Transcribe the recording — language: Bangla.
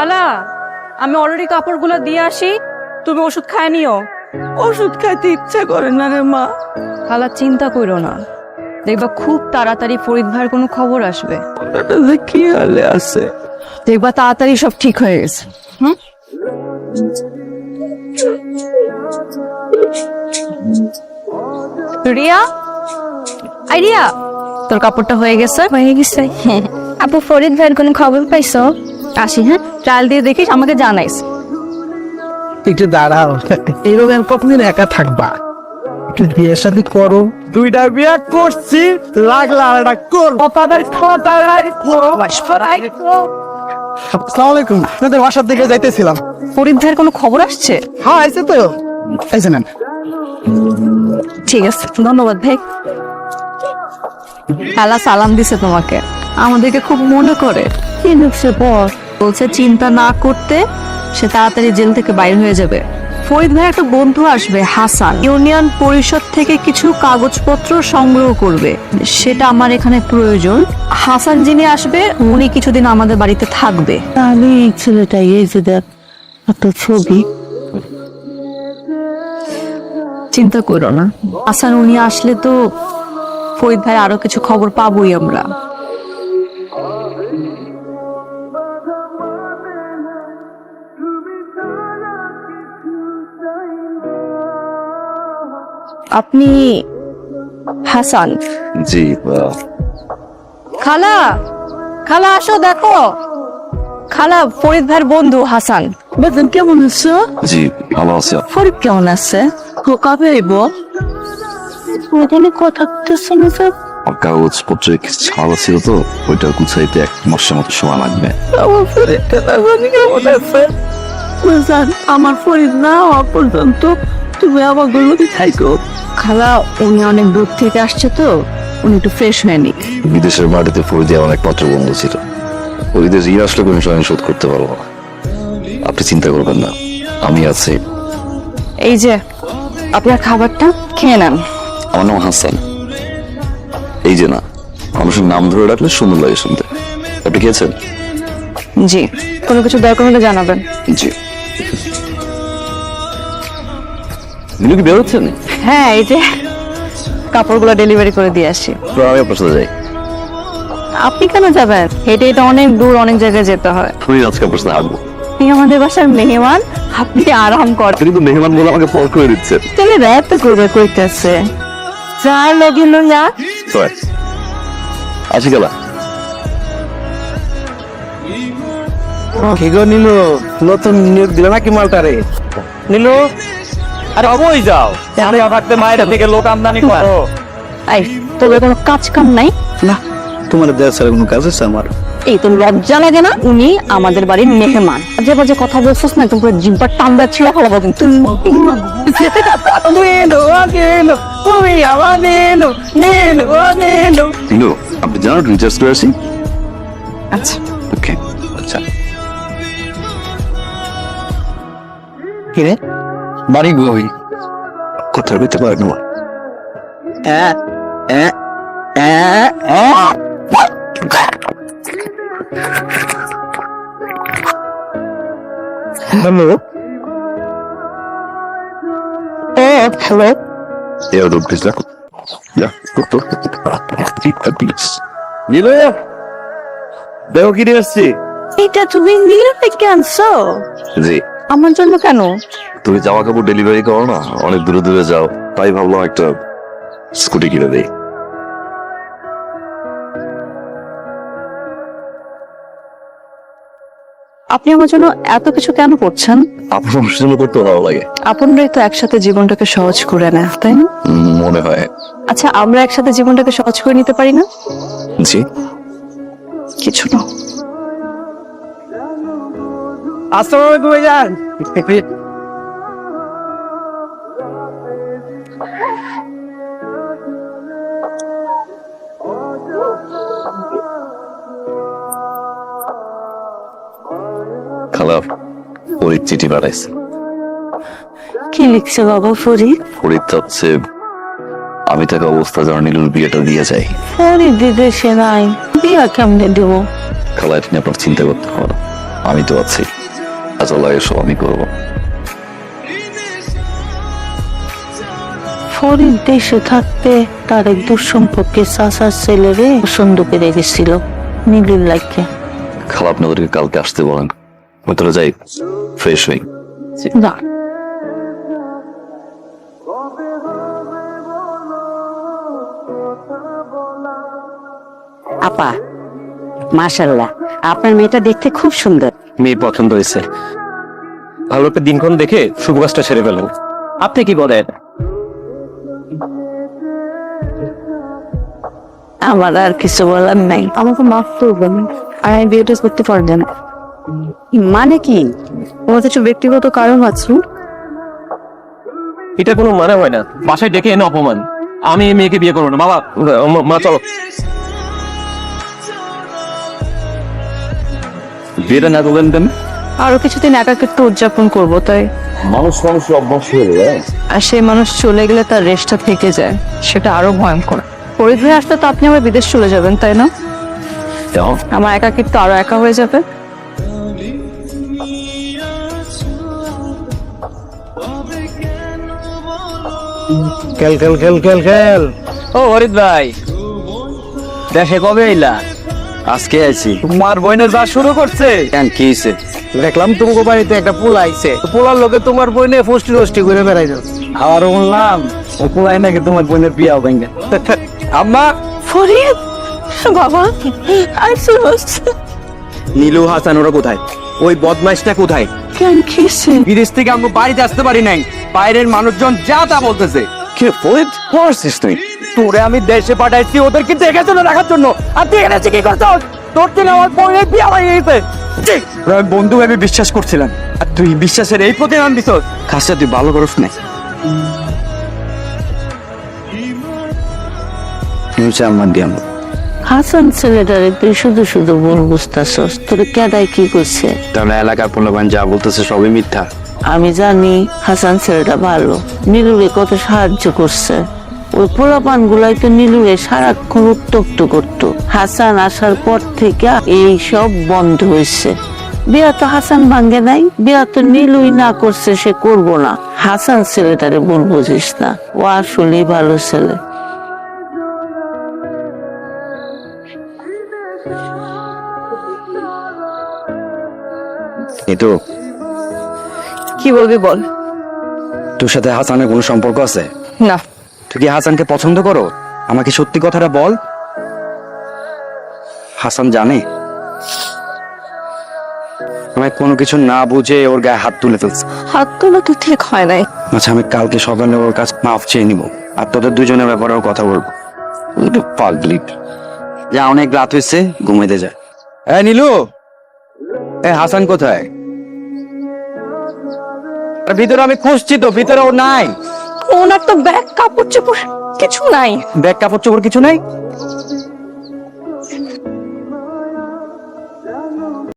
খালা আমি অলরেডি কাপড়গুলো দিয়ে আসি তুমি ওষুধ খায় নিও। ওষুধ খাইতে ইচ্ছা করে না রে মা। খালা চিন্তা করো না। দেখবা খুব তাড়াতাড়ি ফরিদ ভাইয়ের কোনো খবর আসবে। কি হালে আছে? দেখবা তাড়াতাড়ি সব ঠিক হয়ে গেছে। হুম? রিয়া? আই রিয়া তোর কাপড়টা হয়ে গেছে। হয়ে গেছে। আপু ফরিদ ভাইয়ের কোনো খবর পাইছো? আসি হ্যাঁ? ট্রায়াল দিয়ে দেখিস আমাকে জানাইস। একটু দাঁড়াও। এইরকম আর কতদিন একা থাকবা? একটু বিয়ের সাথে করো। দুইটা বিয়ে করছি লাগলা একটা কর আসসালামু আলাইকুম। আপনাদের বাসার দিকে যাইতেছিলাম। ফরিদ কোনো খবর আসছে? হ্যাঁ আইছে তো। আইছে নেন। ঠিক আছে ধন্যবাদ ভাই। খালা সালাম দিছে তোমাকে। আমাদেরকে খুব মনে করে। কি ঢুকছে পর বলছে চিন্তা না করতে সে তাড়াতাড়ি জেল থেকে বাইরে হয়ে যাবে। ফরিদ ভাই একটা বন্ধু আসবে হাসান। ইউনিয়ন পরিষদ থেকে কিছু কাগজপত্র সংগ্রহ করবে। সেটা আমার এখানে প্রয়োজন। হাসান যিনি আসবে উনি কিছুদিন আমাদের বাড়িতে থাকবে। তাহলে এই ছেলেটা এই যে দেখ এত ছবি। চিন্তা করো না। হাসান উনি আসলে তো ফরিদ ভাই আরও কিছু খবর পাবোই আমরা। আপনি হাসান। জি খালা খালা আসো দেখো। খালা ফরিদ ভাইয়ের বন্ধু হাসান। বেতন কেমন আছো? জি ভালো আছি। ফরিদ কেমন আছে? ও কবে আইব? ওখানে কথা করতেছে না স্যার আমার কাগজপত্রে কিছু ছাড়া ছিল তো ওইটা গুছাইতে এক মাসের মতো সময় লাগবে। আমার ফরিদটা কেমন আছে। বুঝান আমার ফরিদ না হওয়া পর্যন্ত তুমি আমার গরুতে থাইকো। খালা উনি অনেক দূর থেকে আসছে তো উনি একটু ফ্রেশ হয়ে নিক। বিদেশের মাটিতে ফরিদে অনেক পত্র বন্ধু ছিল। ফরিদের ঋণ আসলে কোনো সময় শোধ করতে পারব না। আপনি চিন্তা করবেন না আমি আছি। এই যে আপনার খাবারটা খেয়ে নেন। আমার নাম হাসান। এই যে না মানুষের নাম ধরে রাখলে সুন্দর লাগে শুনতে। আপনি খেয়েছেন? জি কোনো কিছু দরকার হলে জানাবেন। জি। মিনু কি বেরোচ্ছেন? হ্যাঁ এই যে কাপড়গুলো ডেলিভারি করে দিয়ে আসি। তো আমি আপনার সাথে যাই। আপনি কেন যাবেন? হেঁটে এটা অনেক দূর অনেক জায়গায় যেতে হয়। আমি আজকে আপনার সাথে হাঁটবো। আপনি আমাদের বাসার মেহমান আপনি আরাম করেন। আপনি কিন্তু মেহমান বলে আমাকে করে দিচ্ছেন। তাহলে র্যাপ করবে কইতেছে। যা লগিল না আসি গেলা। কি গো নিলো? নতুন নিয়োগ দিল নাকি মালটারে? নীলু? আরে অবই যাও। আরে থাকতে মায়ের থেকে লোক আমদানি করো। এই তোদের কোনো কাজ কাম নাই? না তোমার দেওয়া ছাড়া কোনো কাজ আছে আমার। এই তো লজ্জা লাগে না? উনি আমাদের বাড়ির মেহমান। যে বাজে কথা বলছিস না তুমি জিম্পার টান্দা তুমি আপনি জানো রিচার্জ করে আসি? আচ্ছা। ওকে আচ্ছা। কিরে বাড়ি গই কথা বলতে পারেন না হ্যাঁ হ্যাঁ হ্যাঁ হ্যালো? হ্যালো? এর দোক প্লিজ রাখো। যা তো তো প্লিজ নীলু দেখো কি নিয়ে আসছি। এটা তুমি নীলা থেকে আনছো? জি। আমার জন্য কেন? তুমি জামা কাপড় ডেলিভারি করো না? অনেক দূরে দূরে যাও। তাই ভাবলাম একটা স্কুটি কিনে দেই। আপনি আমার জন্য এত কিছু কেন করছেন? আপনার জন্য করতে ভালো লাগে। আপনরাই তো একসাথে জীবনটাকে সহজ করে নেয় তাই না? মনে হয়। আচ্ছা আমরা একসাথে জীবনটাকে সহজ করে নিতে পারি না? জি। কিছু না। আসসালামু আলাইকুম ভাইজান খালা ফরিদ চিঠি পাঠাইছে। কি লিখছে বাবা ফরিদ? ফরিদ চাচ্ছে আমি থাকা অবস্থা যেন নীলুর বিয়েটা দিয়ে যাই। ফরিদ দিতে সে নাই। বিয়া কেমনে দেবো? খালা নিয়ে আপনার চিন্তা করতে হবে আমি তো আছি। আজ এসব আমি করব। ফরিদ দেশে থাকতে তার এক দুঃসম্পর্কে চাচার ছেলেরে পছন্দ করে গেছিল। নীলুর লাগে খালা আপনি ওদেরকে কালকে আসতে বলেন। আমি তোরা যাই ফ্রেশ হই। না। আপা মাশাল্লাহ আপনার মেয়েটা দেখতে খুব সুন্দর। মেয়ে পছন্দ হয়েছে। ভালো একটা দিনক্ষণ দেখে শুভ কাজটা সেরে ফেলেন। আপনি কি বলেন? আমার আর কিছু বলার নাই। আমাকে মাফ করবেন। আর আমি বিয়েটা করতে পারবে না। মানে কি? আমার কিছু ব্যক্তিগত কারণ আছে। এটা কোনো মানে হয় না। বাসায় ডেকে এনে অপমান। আমি এই মেয়েকে বিয়ে করব না। বাবা মা- মা চলো। বিয়েটা না করলেন কেন? আরও কিছুদিন একাকিত্ব উদযাপন করব তাই। মানুষ মানুষ অভ্যাস হয়ে যায় আর সেই মানুষ চলে গেলে তার রেশটা থেকে যায়। সেটা আরও ভয়ঙ্কর। ভাই আসলে তো আপনি আবার বিদেশ চলে যাবেন তাই না? আমার একাকিত্ব আরও একা হয়ে যাবে। খেল খেল খেল খেল খেল। ও হরিদ ভাই। দেশে কবে এলা আজকে আইছি। তোমার বইনে যা শুরু করছে। কেন কি হইছে? দেখলাম তোমাকে বাড়িতে একটা পোলা আইছে। পোলার লোকে তোমার বইনে ফষ্টি রষ্টি করে বেড়াই যাচ্ছে আর বললাম ও পোলাই নাকি তোমার বোনের বিয়া ভেঙে আম্মা! ফরিদ! বাবা আইসোস নীলু হাসান ওরা কোথায়? ওই বদমাইশটা কোথায়? কেন কিসে বিদেশ থেকে আমরা বাড়িতে আসতে পারি নাই। বাইরের মানুষজন যা তা বলতেছে। কে ফরিদ? তুই? তোরে আমি দেশে পাঠাইছি ওদেরকে দেখে চলে রাখার জন্য। আর তুই এখানে কি করছস? তোর জন্য আমার বোনের বিয়া হয়ে গেছে। আমি বন্ধু আমি বিশ্বাস করছিলাম। আর তুই বিশ্বাসের এই প্রতিদান দিছস। খাসা তুই ভালো করস না। হাসান ছেলেটারে তুই শুধু শুধু ভুল বুঝতেছস। তোর কেদাই কি করছে? তাহলে এলাকার পোলাপান যা বলতেছে সবই মিথ্যা। আমি জানি হাসান ছেলেটা ভালো। নীলুরে কত সাহায্য করছে। ওই পোলাপান গুলাই তো নীলুরে সারাক্ষণ উত্তপ্ত করতো। হাসান আসার পর থেকে এই সব বন্ধ হয়েছে। বিয়া তো হাসান ভাঙ্গে নাই। বিয়া তো নীলুই না করছে, সে করব না। হাসান ছেলেটারে ভুল বুঝিস না। ও আসলেই ভালো ছেলে। এই তো কি বলবি বল। তোর সাথে হাসানের কোনো সম্পর্ক আছে? না। তুই কি হাসানকে পছন্দ করো? আমাকে সত্যি কথাটা বল। হাসান জানে। আমায় কোনো কিছু না বুঝে ওর গায়ে হাত তুলে ফেলছে। হাত তোলা তো ঠিক হয় নাই। আচ্ছা আমি কালকে সকালে ওর কাছে মাফ চেয়ে নিব। আর তোদের দুজনের ব্যাপারেও কথা বলব। একটু পাগলি। যা অনেক রাত হয়েছে ঘুমাইতে যা। এ নীলু! এ হাসান কোথায়? ভিতরে আমি খুঁজছি তো ভিতরে ও নাই। ওনার তো ব্যাগ কাপড় চোপড় কিছু নাই। ব্যাগ কাপড় চোপড় কিছু নাই?